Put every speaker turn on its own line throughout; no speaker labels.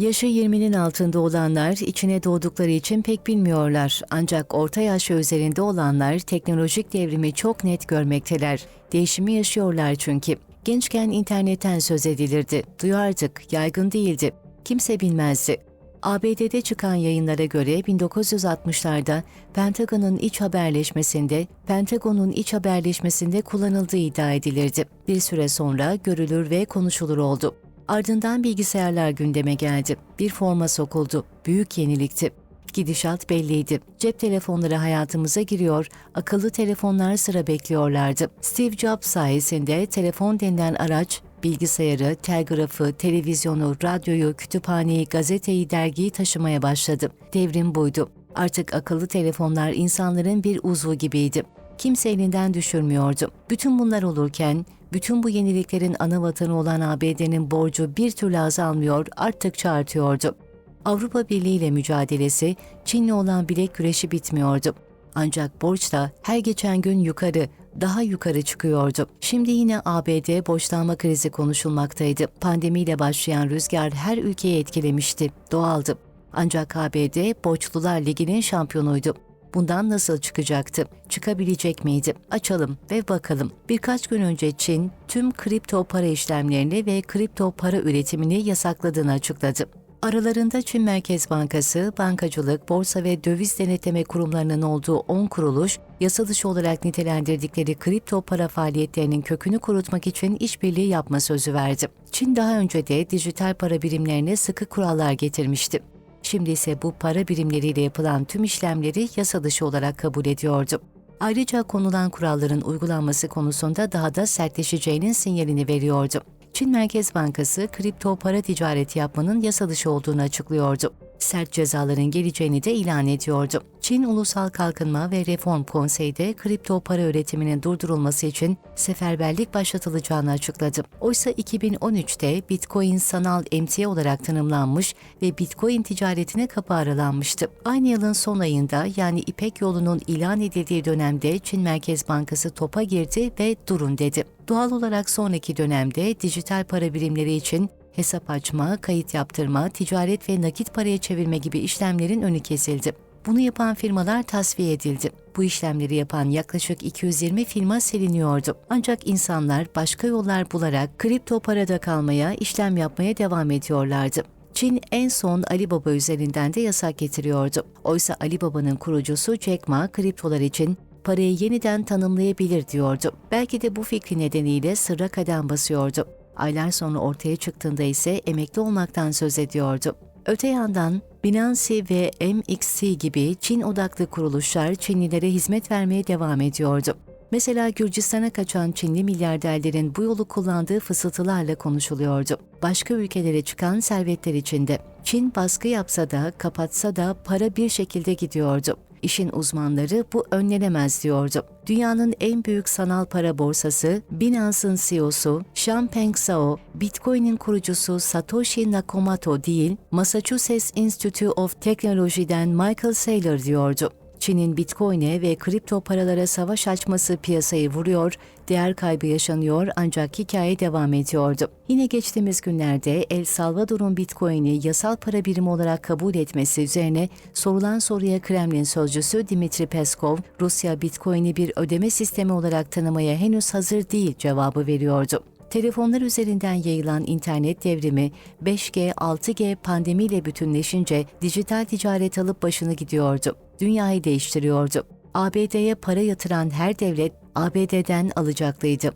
Yaşı 20'nin altında olanlar içine doğdukları için pek bilmiyorlar. Ancak orta yaş ve üzerinde olanlar teknolojik devrimi çok net görmekteler. Değişimi yaşıyorlar çünkü. Gençken internetten söz edilirdi. Duyardık, yaygın değildi. Kimse bilmezdi. ABD'de çıkan yayınlara göre 1960'larda Pentagon'un iç haberleşmesinde, Pentagon'un iç haberleşmesinde kullanıldığı iddia edilirdi. Bir süre sonra görülür ve konuşulur oldu. Ardından bilgisayarlar gündeme geldi. Bir forma sokuldu. Büyük yenilikti. Gidişat belliydi. Cep telefonları hayatımıza giriyor, akıllı telefonlar sıra bekliyorlardı. Steve Jobs sayesinde telefon denilen araç bilgisayarı, telgrafı, televizyonu, radyoyu, kütüphaneyi, gazeteyi, dergiyi taşımaya başladı. Devrim buydu. Artık akıllı telefonlar insanların bir uzvu gibiydi. Kimse elinden düşürmüyordu. Bütün bunlar olurken, bütün bu yeniliklerin ana vatanı olan ABD'nin borcu bir türlü azalmıyor, arttıkça artıyordu. Avrupa Birliği ile mücadelesi, Çin'le olan bilek güreşi bitmiyordu. Ancak borç da her geçen gün yukarı, daha yukarı çıkıyordu. Şimdi yine ABD borçlanma krizi konuşulmaktaydı. Pandemiyle başlayan rüzgar her ülkeyi etkilemişti. Doğaldı. Ancak ABD Borçlular Ligi'nin şampiyonuydu. Bundan nasıl çıkacaktı? Çıkabilecek miydi? Açalım ve bakalım. Birkaç gün önce Çin tüm kripto para işlemlerini ve kripto para üretimini yasakladığını açıkladı. Aralarında Çin Merkez Bankası, bankacılık, borsa ve döviz denetleme kurumlarının olduğu 10 kuruluş, yasa dışı olarak nitelendirdikleri kripto para faaliyetlerinin kökünü kurutmak için işbirliği yapma sözü verdi. Çin daha önce de dijital para birimlerine sıkı kurallar getirmişti. Şimdi ise bu para birimleriyle yapılan tüm işlemleri yasa dışı olarak kabul ediyordu. Ayrıca konulan kuralların uygulanması konusunda daha da sertleşeceğinin sinyalini veriyordu. Çin Merkez Bankası kripto para ticareti yapmanın yasa dışı olduğunu açıklıyordu. Sert cezaların geleceğini de ilan ediyordu. Çin Ulusal Kalkınma ve Reform Konseyi'de kripto para üretiminin durdurulması için seferberlik başlatılacağını açıkladı. Oysa 2013'te Bitcoin sanal emtia olarak tanımlanmış ve Bitcoin ticaretine kapı aralanmıştı. Aynı yılın son ayında yani İpek yolunun ilan edildiği dönemde Çin Merkez Bankası topa girdi ve durun dedi. Doğal olarak sonraki dönemde dijital para birimleri için hesap açma, kayıt yaptırma, ticaret ve nakit paraya çevirme gibi işlemlerin önü kesildi. Bunu yapan firmalar tasfiye edildi. Bu işlemleri yapan yaklaşık 220 firma siliniyordu. Ancak insanlar başka yollar bularak kripto parada kalmaya, işlem yapmaya devam ediyorlardı. Çin en son Alibaba üzerinden de yasak getiriyordu. Oysa Alibaba'nın kurucusu Jack Ma kriptolar için parayı yeniden tanımlayabilir diyordu. Belki de bu fikri nedeniyle sırra kadem basıyordu. Aylar sonra ortaya çıktığında ise emekli olmaktan söz ediyordu. Öte yandan Binance ve MXC gibi Çin odaklı kuruluşlar Çinlilere hizmet vermeye devam ediyordu. Mesela Gürcistan'a kaçan Çinli milyarderlerin bu yolu kullandığı fısıltılarla konuşuluyordu. Başka ülkelere çıkan servetler içinde. Çin baskı yapsa da kapatsa da para bir şekilde gidiyordu. İşin uzmanları bu önlenemez diyordu. Dünyanın en büyük sanal para borsası, Binance'ın CEO'su Changpeng Zhao, Bitcoin'in kurucusu Satoshi Nakamoto değil, Massachusetts Institute of Technology'den Michael Saylor diyordu. Çin'in Bitcoin'e ve kripto paralara savaş açması piyasayı vuruyor, değer kaybı yaşanıyor ancak hikaye devam ediyordu. Yine geçtiğimiz günlerde El Salvador'un Bitcoin'i yasal para birimi olarak kabul etmesi üzerine sorulan soruya Kremlin sözcüsü Dimitri Peskov, Rusya Bitcoin'i bir ödeme sistemi olarak tanımaya henüz hazır değil cevabı veriyordu. Telefonlar üzerinden yayılan internet devrimi 5G, 6G pandemiyle bütünleşince dijital ticaret alıp başını gidiyordu. Dünyayı değiştiriyordu. ABD'ye para yatıran her devlet ABD'den alacaklıydı.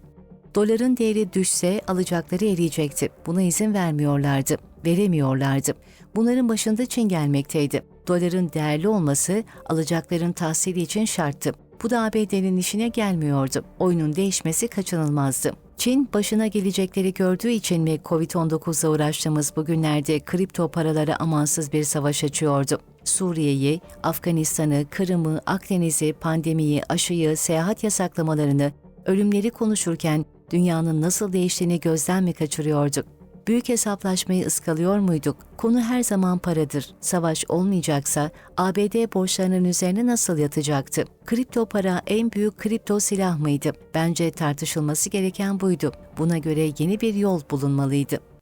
Doların değeri düşse alacakları eriyecekti. Buna izin vermiyorlardı, veremiyorlardı. Bunların başında Çin gelmekteydi. Doların değerli olması alacakların tahsili için şarttı. Bu da ABD'nin işine gelmiyordu. Oyunun değişmesi kaçınılmazdı. Çin başına gelecekleri gördüğü için mi Covid-19'la uğraştığımız bu günlerde kripto paralara amansız bir savaş açıyordu? Suriye'yi, Afganistan'ı, Kırım'ı, Akdeniz'i, pandemiyi, aşıyı, seyahat yasaklamalarını, ölümleri konuşurken dünyanın nasıl değiştiğini gözden mi kaçırıyorduk? Büyük hesaplaşmayı ıskalıyor muyduk? Konu her zaman paradır. Savaş olmayacaksa ABD borçlarının üzerine nasıl yatacaktı? Kripto para en büyük kripto silah mıydı? Bence tartışılması gereken buydu. Buna göre yeni bir yol bulunmalıydı.